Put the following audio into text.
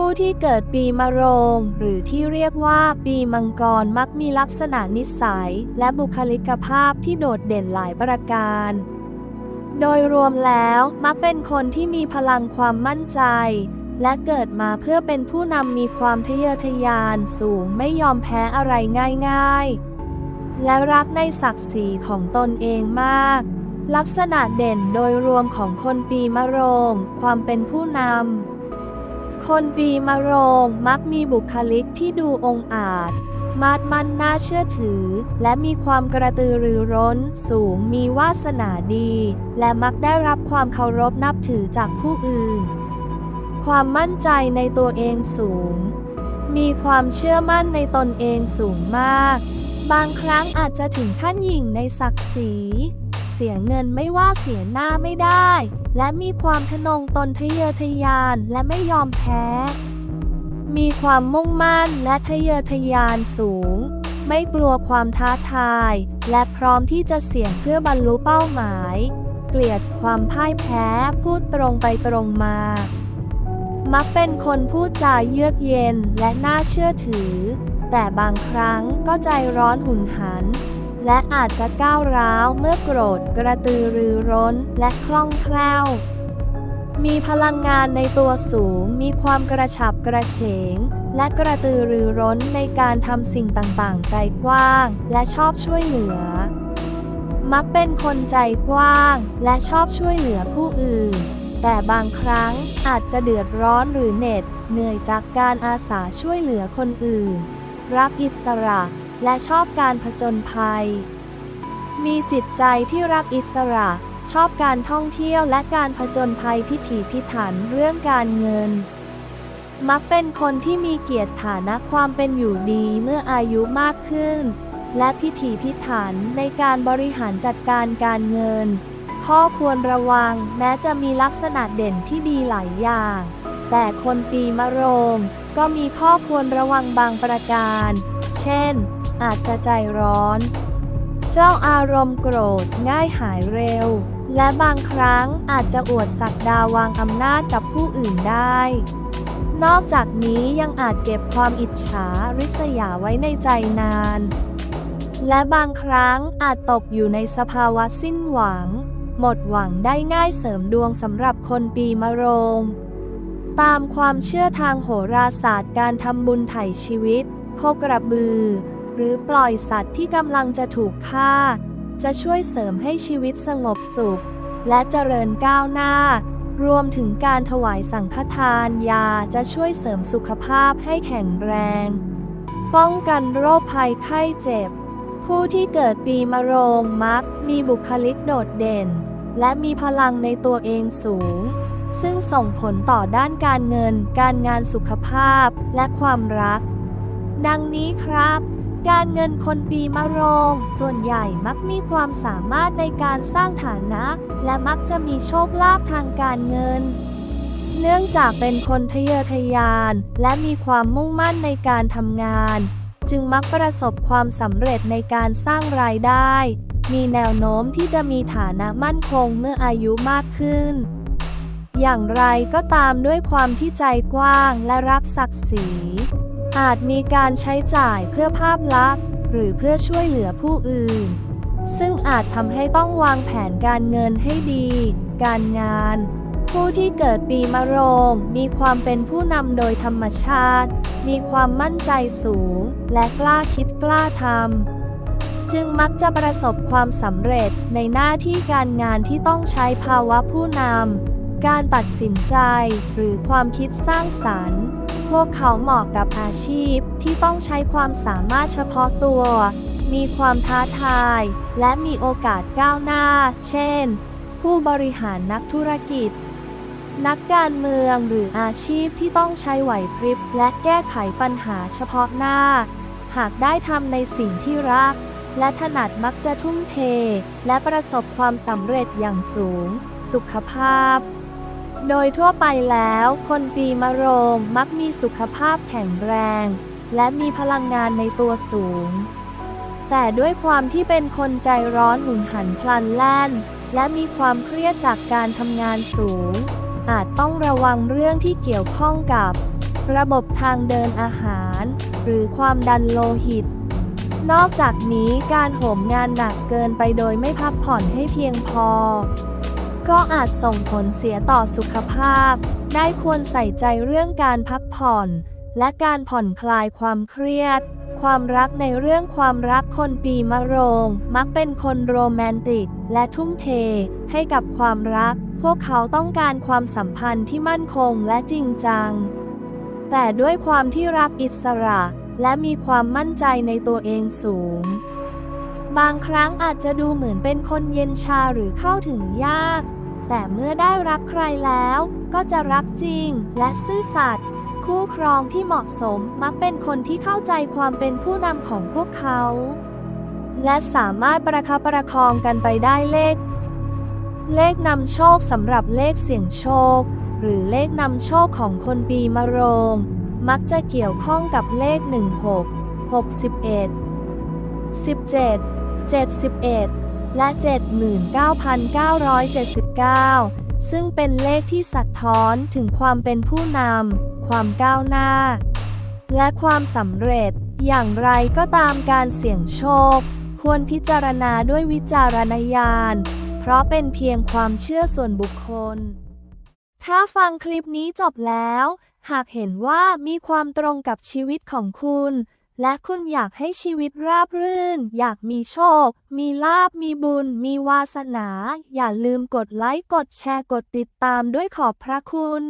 ผู้ที่เกิดปีมะโรง หรือที่เรียกว่าปีมังกรมักมีลักษณะนิสัย และบุคลิกภาพที่โดดเด่นหลายประการ โดยรวมแล้วมักเป็นคนที่มีพลังความมั่นใจ และเกิดมาเพื่อเป็นผู้นำมีความทะเยอทะยานสูงไม่ยอมแพ้อะไรง่ายๆ และรักในศักดิ์ศรีของตนเองมากลักษณะเด่นโดยรวมของคนปีมะโรง ความเป็นผู้นำ คนปีมะโรงมักมีบุคลิกที่ดูองอาจ มาดมั่นน่าเชื่อถือ และมีความกระตือรือร้น สูงมีวาสนาดี และมักได้รับความเคารพนับถือจากผู้อื่น ความมั่นใจในตัวเองสูง มีความเชื่อมั่นในตนเองสูงมาก บางครั้งอาจจะถึงขั้นหยิ่งในศักดิ์ศรี เสียเงินไม่ว่าเสียหน้าไม่ได้ และมีความทะนงตนทะเยอทะยานและไม่ยอมแพ้ มีความมุ่งมั่นและทะเยอทะยานสูง ไม่กลัวความท้าทาย และพร้อมที่จะเสี่ยงเพื่อบรรลุเป้าหมาย เกลียดความพ่ายแพ้พูดตรงไปตรงมา มักเป็นคนพูดจาเยือกเย็นและน่าเชื่อถือ แต่บางครั้งก็ใจร้อนหุนหัน และอาจจะก้าวร้าวเมื่อโกรธกระตือรือร้นและคล่องแคล่ว มีพลังงานในตัวสูง มีความกระฉับกระเฉง และกระตือรือร้นในการทำสิ่งต่างๆ ใจกว้าง และชอบช่วยเหลือ มักเป็นคนใจกว้าง และชอบช่วยเหลือผู้อื่น แต่บางครั้งอาจจะเดือดร้อนหรือเหน็ดเหนื่อยจากการอาสาช่วยเหลือคนอื่น รักอิสระ และชอบการผจญภัย มีจิตใจที่รักอิสระ ชอบการท่องเที่ยวและการผจญภัยพิถีพิถันเรื่องการเงิน มักเป็นคนที่มีเกียรติฐานะความเป็นอยู่ดีเมื่ออายุมากขึ้น และพิถีพิถันในการบริหารจัดการการเงิน ข้อควรระวังแม้จะมีลักษณะเด่นที่ดีหลายอย่าง แต่คนปีมะโรงก็มีข้อควรระวังบางประการ เช่น อาจจะใจร้อน เจ้าอารมณ์โกรธง่ายหายเร็ว และบางครั้งอาจจะอวดศักดาวางอำนาจกับผู้อื่นได้ นอกจากนี้ยังอาจเก็บความอิจฉาริษยาไว้ในใจนาน และบางครั้งอาจตกอยู่ในสภาวะสิ้นหวัง หมดหวังได้ง่ายเสริมดวงสำหรับคนปีมะโรงตามความเชื่อทางโหราศาสตร์การทำบุญไถ่ชีวิต โคกระบือ หรือปล่อยสัตว์ที่กำลังจะถูกฆ่า จะช่วยเสริมให้ชีวิตสงบสุข และเจริญก้าวหน้า รวมถึงการถวายสังฆทานยาจะช่วยเสริมสุขภาพให้แข็งแรง ป้องกันโรคภัยไข้เจ็บ ผู้ที่เกิดปีมะโรงมัก มีบุคลิกโดดเด่น และมีพลังในตัวเองสูงซึ่งส่งผลต่อด้านการเงิน การงานสุขภาพ และความรัก ดังนี้ครับ การเงินคนปีมะโรง ส่วนใหญ่มักมีความสามารถในการสร้างฐานะ และมักจะมีโชคลาภทางการเงิน เนื่องจากเป็นคนทะเยอทะยาน และมีความมุ่งมั่นในการทำงาน จึงมักประสบความสำเร็จในการสร้างรายได้ มีแนวโน้มที่จะมีฐานะมั่นคงเมื่ออายุมากขึ้น อย่างไรก็ตามด้วยความที่ใจกว้างและรักศักดิ์ศรี อาจมีการใช้จ่ายเพื่อภาพลักษณ์ หรือเพื่อช่วยเหลือผู้อื่น ซึ่งอาจทำให้ต้องวางแผนการเงินให้ดี การงาน ผู้ที่เกิดปีมะโรง มีความเป็นผู้นำโดยธรรมชาติ มีความมั่นใจสูง และกล้าคิดกล้าทำจึงมักจะประสบความสำเร็จในหน้าที่การงานที่ต้องใช้ภาวะผู้นำ การตัดสินใจ หรือความคิดสร้างสรรค์ พวกเขาเหมาะกับอาชีพที่ต้องใช้ความสามารถเฉพาะตัว มีความท้าทาย และมีโอกาสก้าวหน้า เช่น ผู้บริหารนักธุรกิจ นักการเมืองหรืออาชีพที่ต้องใช้ไหวพริบ และแก้ไขปัญหาเฉพาะหน้า หากได้ทำในสิ่งที่รัก และถนัดมักจะทุ่มเท และประสบความสำเร็จอย่างสูง สุขภาพ โดยทั่วไปแล้ว คนปีมะโรงมักมีสุขภาพแข็งแรง และมีพลังงานในตัวสูง แต่ด้วยความที่เป็นคนใจร้อนหุนหันพลันแล่น และมีความเครียดจากการทำงานสูง อาจต้องระวังเรื่องที่เกี่ยวข้องกับ ระบบทางเดินอาหาร หรือความดันโลหิต นอกจากนี้การโหมงานหนักเกินไปโดยไม่พักผ่อนให้เพียงพอ ก็อาจส่งผลเสียต่อสุขภาพ ได้ควรใส่ใจเรื่องการพักผ่อน และการผ่อนคลายความเครียด ความรักในเรื่องความรักคนปีมะโรง มักเป็นคนโรแมนติก และทุ่มเท ให้กับความรัก พวกเขาต้องการความสัมพันธ์ที่มั่นคงและจริงจัง แต่ด้วยความที่รักอิสระ และมีความมั่นใจในตัวเองสูงบางครั้งอาจจะดูเหมือนเป็นคนเย็นชาหรือเข้าถึงยาก แต่เมื่อได้รักใครแล้ว ก็จะรักจริง และซื่อสัตย์คู่ครองที่เหมาะสมมักเป็นคนที่เข้าใจความเป็นผู้นำของพวกเขา และสามารถประคับประคองกันไปได้เลข เลขนำโชคสำหรับเลขเสี่ยงโชค หรือเลขนำโชคของคนปีมะโรง มักจะเกี่ยวข้องกับเลข 16 61 17 71 และ 79,979 ซึ่งเป็นเลขที่สะท้อนถึงความเป็นผู้นำ ความก้าวหน้า และความสำเร็จ อย่างไรก็ตามการเสี่ยงโชค ควรพิจารณาด้วยวิจารณญาณ เพราะเป็นเพียงความเชื่อส่วนบุคคล ถ้าฟังคลิปนี้จบแล้ว หากเห็นว่ามีความตรงกับชีวิตของคุณ และคุณอยากให้ชีวิตราบรื่น อยากมีโชค มีลาบ มีบุญ มีวาสนา อย่าลืมกดไลค์ กดแชร์ กดติดตามด้วยขอบพระคุณ